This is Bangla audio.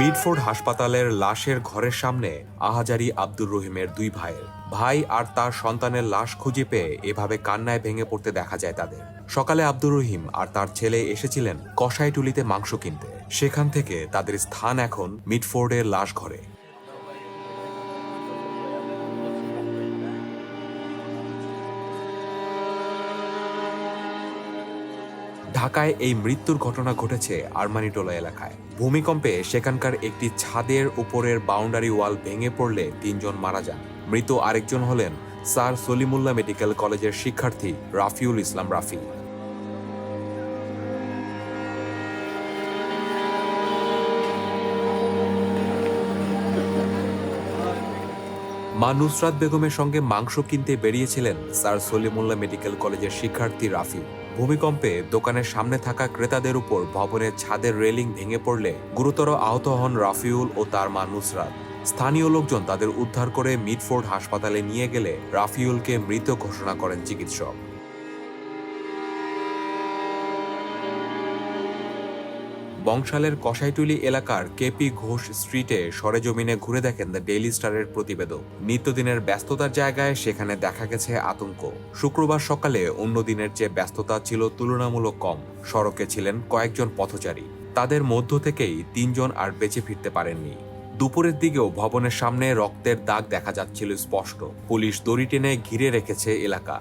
মিডফোর্ড হাসপাতালের লাশের ঘরের সামনে আহাজারি আব্দুর রহিমের দুই ভাইয়ের। ভাই আর তার সন্তানের লাশ খুঁজে পেয়ে এভাবে কান্নায় ভেঙে পড়তে দেখা যায় তাদের। সকালে আব্দুর রহিম আর তার ছেলে এসেছিলেন কষাইটুলিতে মাংস কিনতে। সেখান থেকে তাদের স্থান এখন মিডফোর্ডের লাশ ঘরে। ঢাকায় এই মৃত্যুর ঘটনা ঘটেছে আরমানিটোলা এলাকায়। ভূমিকম্পে সেখানকার একটি ছাদের উপরের বাউন্ডারি ওয়াল ভেঙে পড়লে তিনজন মারা যান। মৃত আরেকজন হলেন স্যার সলিমুল্লাহ মেডিকেল কলেজের শিক্ষার্থী রাফিউল ইসলাম রাফি। মা নুসরাত বেগমের সঙ্গে মাংস কিনতে বেরিয়েছিলেন স্যার সলিমুল্লাহ মেডিকেল কলেজের শিক্ষার্থী রাফি। ভূমিকম্পে দোকানের সামনে থাকা ক্রেতাদের উপর ভবনের ছাদের রেলিং ভেঙে পড়লে গুরুতর আহত হন রাফিউল ও তার মা নুসরাত। স্থানীয় লোকজন তাদের উদ্ধার করে মিডফোর্ড হাসপাতালে নিয়ে গেলে রাফিউলকে মৃত ঘোষণা করেন চিকিৎসক। বংশালের কষাইটুলি এলাকার কেপি ঘোষ স্ট্রিটে সরেজমিনে ঘুরে দেখেন দ্য ডেইলি স্টারের প্রতিবেদক। নিত্যদিনের ব্যস্ততার জায়গায় সেখানে দেখা গেছে আতঙ্ক। শুক্রবার সকালে অন্য দিনের চেয়ে ব্যস্ততা ছিল তুলনামূলক কম। সড়কে ছিলেন কয়েকজন পথচারী। তাদের মধ্য থেকেই তিনজন আর বেঁচে ফিরতে পারেননি। দুপুরের দিকেও ভবনের সামনে রক্তের দাগ দেখা যাচ্ছিল স্পষ্ট। পুলিশ দড়ি টেনে ঘিরে রেখেছে এলাকা।